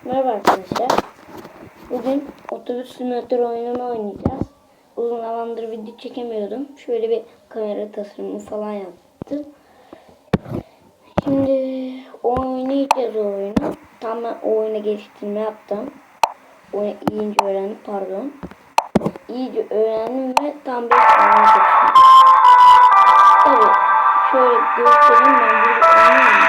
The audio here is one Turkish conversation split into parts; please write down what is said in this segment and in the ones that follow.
Merhaba arkadaşlar. Bugün otobüs simülatör oyununu oynayacağız. Uzun zamandır video çekemiyordum. Şöyle bir kamera tasarımı falan yaptım. Şimdi oynayacağız o oyunu. Tam ben o oyuna geliştirme yaptım. Oyunu iyice öğrendim pardon. İyice öğrendim ve tam bir geçtim. Tabii şöyle göstereyim ben burada oynuyorum.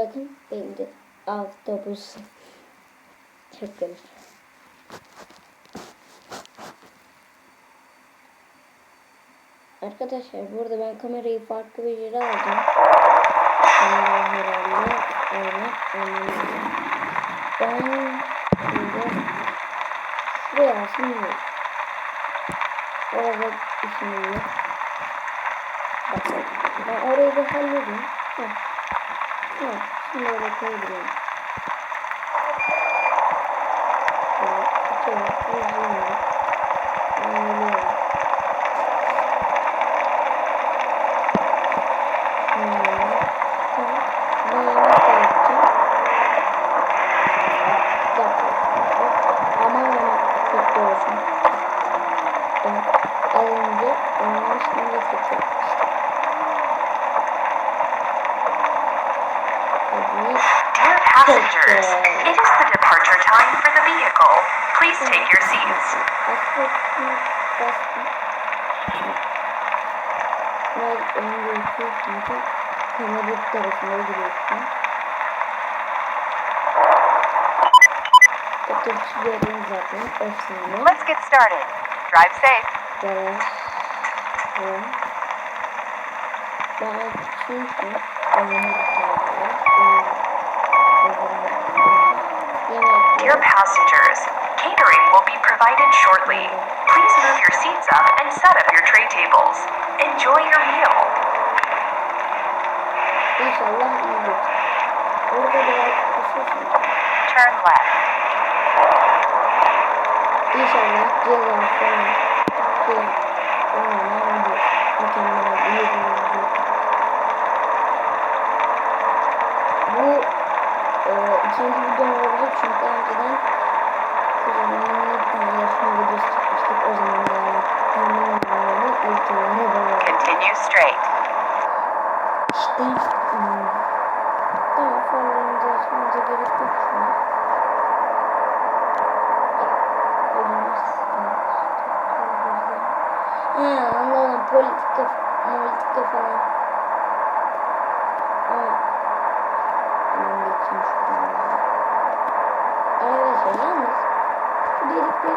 Bakın elimde autobüs. Çok garip. Arkadaşlar burada ben kamerayı farklı bir yere aldım. Herhalde öyle oynanıyor. Ben şimdi buraya şimdi orada işim yok. Bakın ben orayı da halledeyim. Heh. Heh. Kamera tarafına giriyorsun. Otobüsü gördüm zaten. Efsane. Let's get started. Drive safe. Yavaş. Tamam. Ben çünkü Yemek Dear passengers, catering will be provided shortly. Please move your seats up and set up your tray tables. Enjoy your meal. İnşallah iyidir. Orada biraz kusursun. Turn left. İnşallah ceza falan şey olmadan bu mükemmel bir yolculuk. Bu e, ikinci videom olabilir çünkü önceden tane yarışma videosu çekmiştik. O zaman da tahmin ediyorum ülkelere böyle. Continue straight. İşte Dear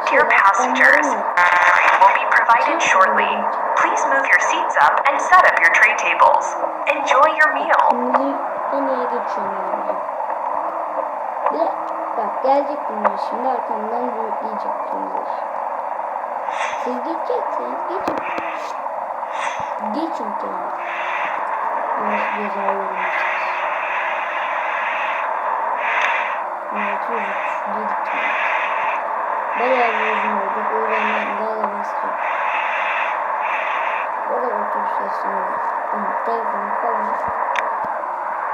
şeyler passengers, catering will be provided shortly. Please move your seats up and set up your tray tables. Enjoy your meal. De bak gelecek bunlar şimdi arkamdan yiyecek bunlar. Siz geçeceksiniz geçin. Geçin yani. Nasıl ceza yorumlayacaksınız? Evet çocuk dedik. Bayağı bir uzun olduk. O yüzden ben gaza basacağım. Orada otobüs sesini telefonu falan.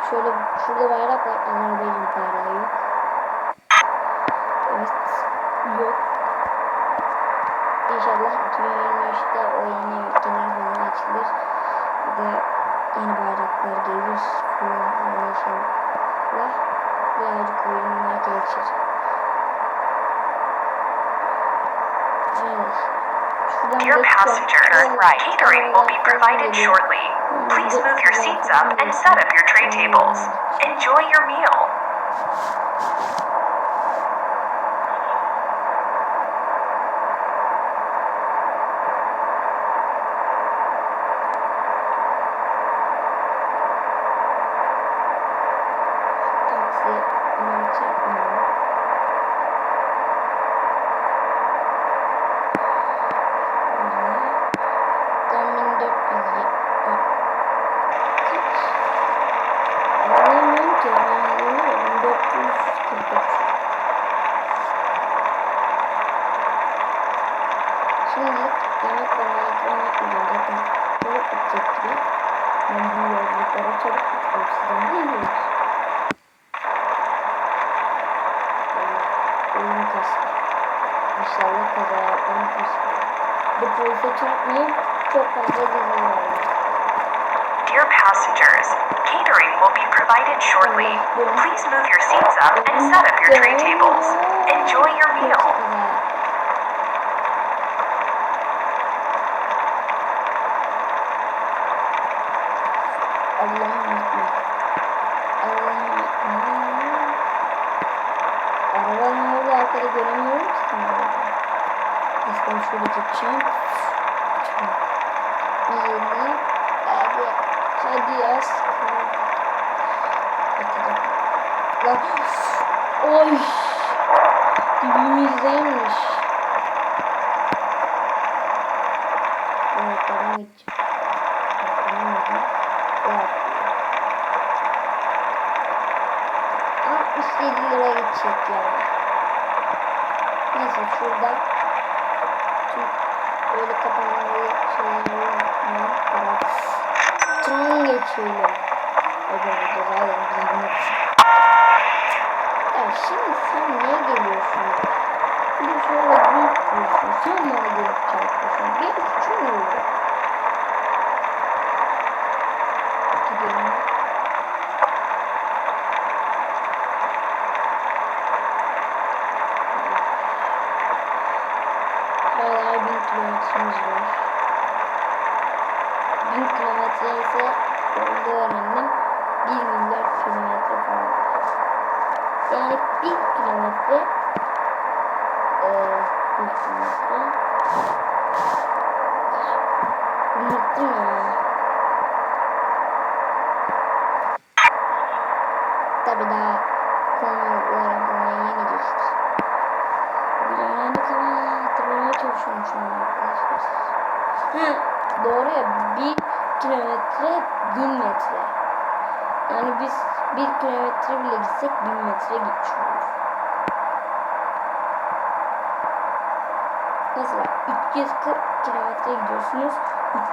Şöyle şurada bayrak var. Azerbaycan bayrağı yok. Evet. Yok. İnşallah 2023'te o yeni falan açılır. Bir de yeni bayraklar gelir falan inşallah. Birazcık oyunlar gelişir. Evet. Şuradan Dear geçiyorum. passenger, turn right. Catering will be provided shortly. Please move your seats up and set up your tray tables. Enjoy your meal. İnşallah kaza yapmam kastı. Bu polise çarpmayayım. Çok fazla ceza var. Dear passengers, catering will be provided shortly. Please move your seats up and set up your tray tables. Enjoy your meal. Allah'ım ekmek. Allah'ım ekmek. Arabanın orada arkada göremiyorum ki tam orada. Aslında şöyle geçeceğim. Yeni. Hadi. Hadi az. Atacağım. Lan. Oy. Dibimizdeymiş. Evet, ben gideceğim. Bakın, Evet. 67 lira gidecek ya. Neyse şurada tüm böyle kapanmalı şeyleri yapmayalım. Evet. Tron geçelim. Ödeme cezayla zahmet. Ya şimdi sen niye geliyorsun? Bir de şöyle büyük diyorsun. Sen bana gelip çarpıyorsun. Benim suçum ne oldu? Gidelim. Hala bin kilometremiz var. Bin kilometre ise yolda öğrendim. Bir milyar kilometre falan. Yani bir kilometre eee bir unuttum ya. Tabi daha konulara falan yeni geçti. Bilemeni falan hatırlamaya çalışıyorum şu an arkadaşlar. Ha doğru ya bir kilometre bin metre. Yani biz bir kilometre bile gitsek bin metre gitmiş oluruz. Mesela 340 kilometre gidiyorsunuz.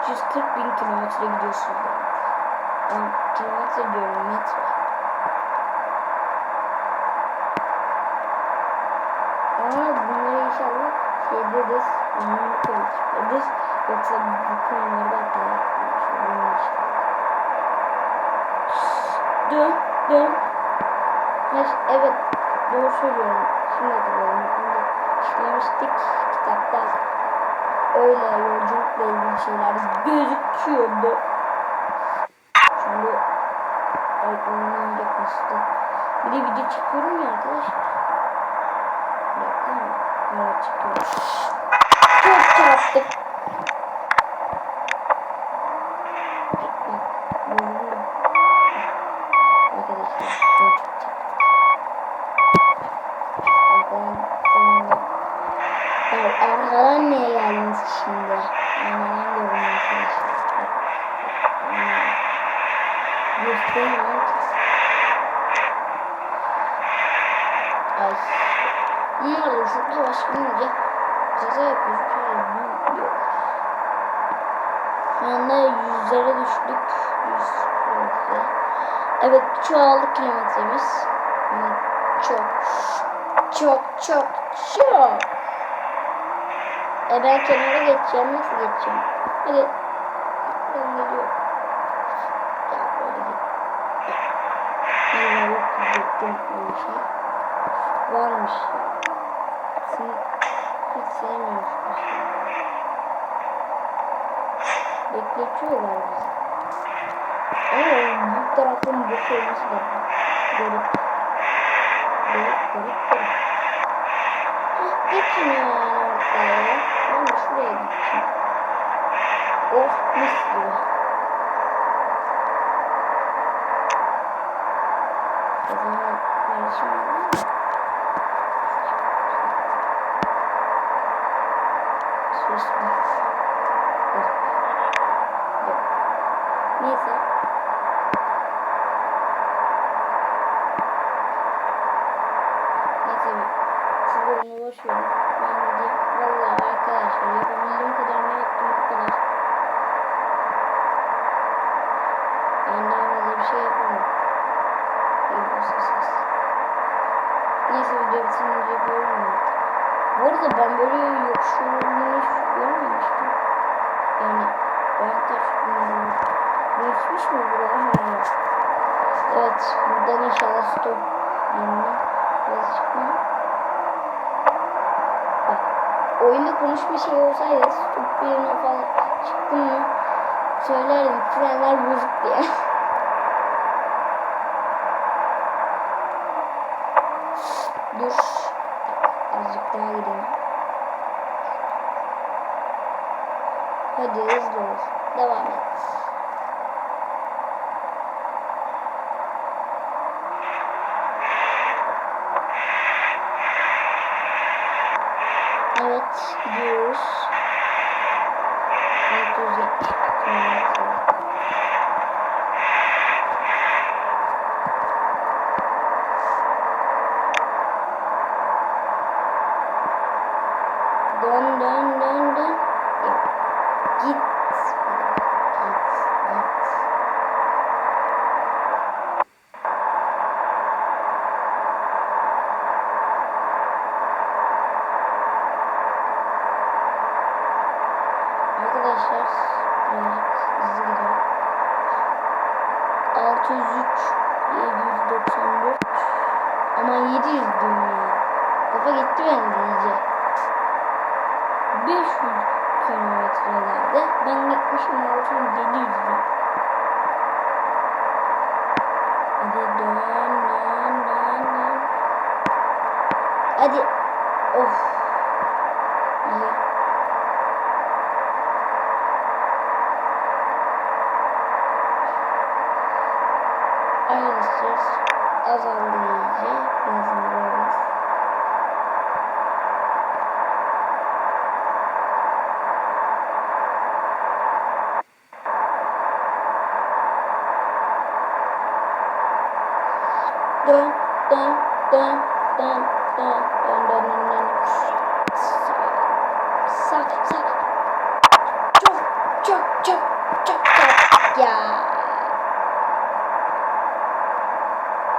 340 bin kilometre gidiyorsunuz. Yani. Kilometre diyorum metre. Ama bunları inşallah şeydedir. Anlamı konuşmadır. Yoksa bu konularda inşallah. Dön, dön. Hayır, evet, doğru söylüyorum. Şimdi. Şimdi işlemiştik kitapta. Öyle yolculukla ilgili şeyler gözüküyordu. Şimdi ay oyunun yaklaştı. Bir de video çekiyorum ya arkadaşlar. Bir dakika? Evet çekiyorum. Çok çarptık. Bak, bozuldu. Arkadaşlar çok çarptık. Arkadan sonunda. Ya arkadan niye geldiniz şimdi? Aynadan görün arkadaşlar. Aynen. Göstereyim lan kız. Ay. Bunlar binince kaza yapıyoruz. Şöyle yok. Şu anda yüzlere düştük. Yüz kilometre. Evet çoğaldı kilometremiz. Çok çok çok çok. E ben kenara geçeceğim. Nasıl geçeceğim? Hadi. Ben geliyorum. Ya böyle git. Ben yok gittim şey. Varmış ya. Seni hiç şey. Bekletiyorlar bizi. Ama bu tarafın boş olması da garip. Garip garip garip. Hah geçin yani ortaya. Ben de şuraya gideceğim. Oh mis gibi. O zaman be. Garip. Yok. Neyse. Neyse siz onu boş. Ben gideyim. Vallahi arkadaşlar yapabildiğim kadarını yaptım bu kadar. Ben daha fazla bir şey yapamam. Neyse video bitirince yapıyorum artık. Bu arada ben böyle yokuşlarını hiç görmemiştim. Yani gün geçmiş mi buralar? Ha. Evet buradan inşallah stop yanına biraz çıkmam. Bak oyunda konuşma şey olsaydı stop yerine falan çıktım mı söylerdim frenler bozuk diye. gidiyoruz diyoruz. Devam et. Evet gidiyoruz. 170 kilometre. 794 Aman 700 diyorum ya. Kafa gitti bende iyice. 500 kilometrelerde ben gitmişim 6700'de. Hadi dön dön dön dön. Hadi. Of. Dön dön dön dön dön dön dön dön dön. Sağ sağ. Çok çok çok çok çok ya.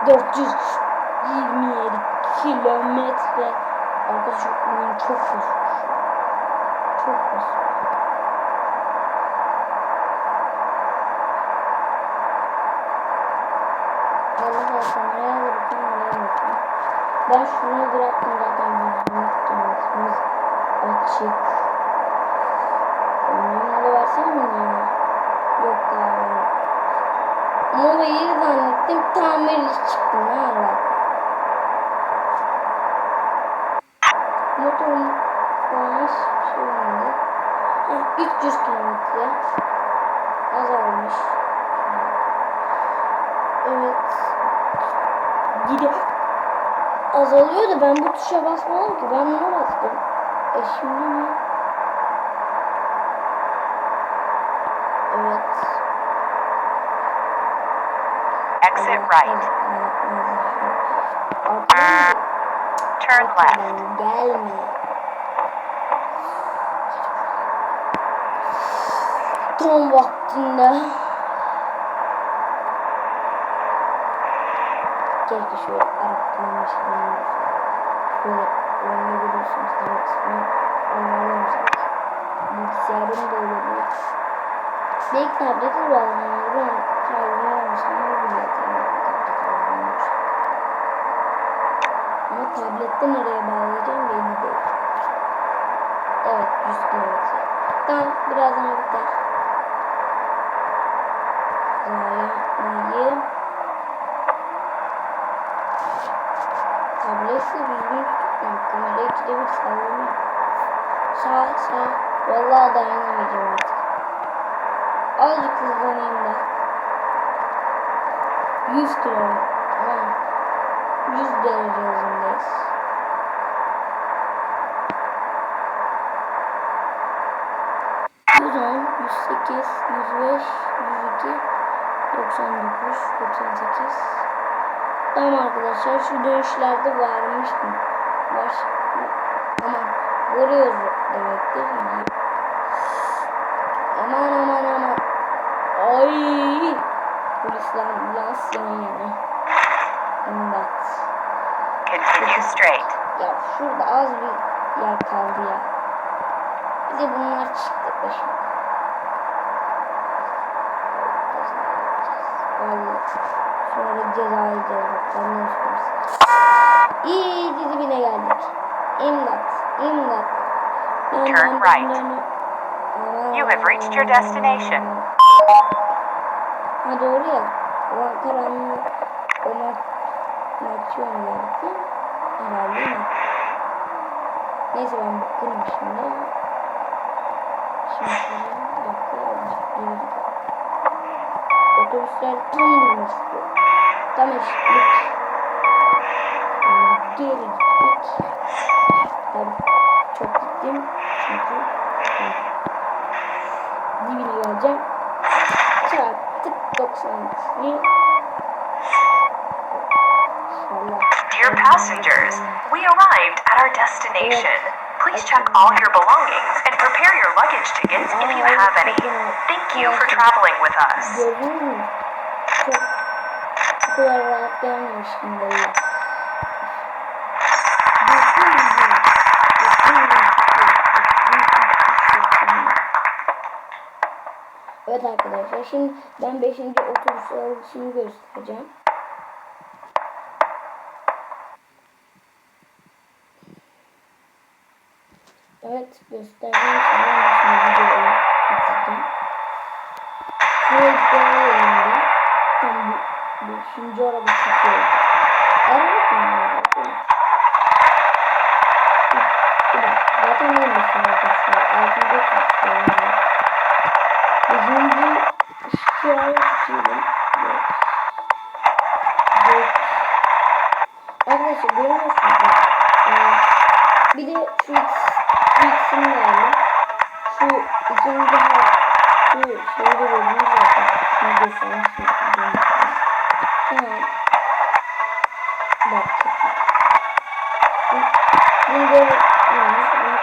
427 kilometre. Arkadaşlar çok basıyor. Çok Araya vuracağım araya vuracağım. Ben şunu bıraktım zaten yüzümü tutamazsınız. Açık. Ee, Numaralı versene mi yani? Yok daha ben. Molayı zannettim tamir iş çıktı ne alaka. Motorum falan hiçbir şey olmadı. 300 kilometre azalmış. Evet. Gidiyor. Azalıyor da ben bu tuşa basmadım ki. Ben buna bastım. E şimdi ne? Evet. Exit right. Turn left. gelme. Tam vaktinde. Şurada şu Arap'tan bir şey Şöyle oynayabiliyorsunuz. Evet. Oynayabiliyorsunuz. Bilgisayarım da olabilir. Belki tablete bağlanabilir. Ben tercih almıştım. Ne bileyim. Ama tablette nereye bağlayacağım belli değil. Evet 100 km. Tamam birazdan biter. nasıl düzgün tuttum? Kamera ikide bir sallanıyor. Sağ sağ. Vallahi dayanamayacağım artık. Azıcık hızlanayım da. 100 kilo. Tamam. 100 derece hızındayız. Buradan 108, 105, 102, 99, 98. Tamam arkadaşlar şu dönüşlerde varmıştım. Var. Aman vuruyoruz demektir. Aman aman aman. Ay. Polisler ambulans yan yana. İmdat. Continue straight. Ya şurada az bir yer kaldı ya. Bir de bunlar çıktı başıma. Vallahi sonra ceza yiyeceğiz bak benden sonrası. İyi dibine geldik. İmdat, imdat. Turn right. You have reached your destination. Ha doğru ya. Ulan karanlık. O ma maçı oynayacaktı. Herhalde mi? Neyse ben bıkkınım şimdi. Şimdi şöyle bir dakika. Otobüsler tam durmak istiyor. Tam eşitlik. Geri gittik. Tabii çok gittim. Çünkü dibine geleceğim. Çarptık 93'lü. İnşallah. Dear passengers, we arrived at our destination. Please check all your belongings and prepare your luggage tickets if you have any. Thank you for traveling with us. kadar rahat gelmemiştim böyle. Evet arkadaşlar şimdi ben 5. otobüs alışını göstereceğim. Evet gösterdiğim şimdi videoyu bitirdim. Şöyle beşinci araba çıkıyor. Araba mı zaten benim de sınır taşıyor. Altıncı taşıyor. Beşinci işaret çiğdim.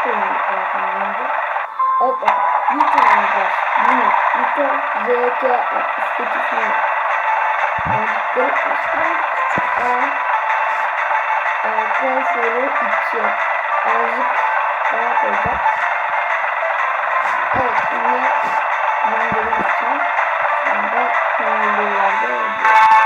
görmedik zaten önce. Evet, YouTube olacağız. Yine YouTube ZK 68 mi? Aldıkları aslında küçük A. Alttan sonra 2. Azıcık rahat olacak. Evet, şimdi ben de yapacağım. Ben de kanallarda yapacağım.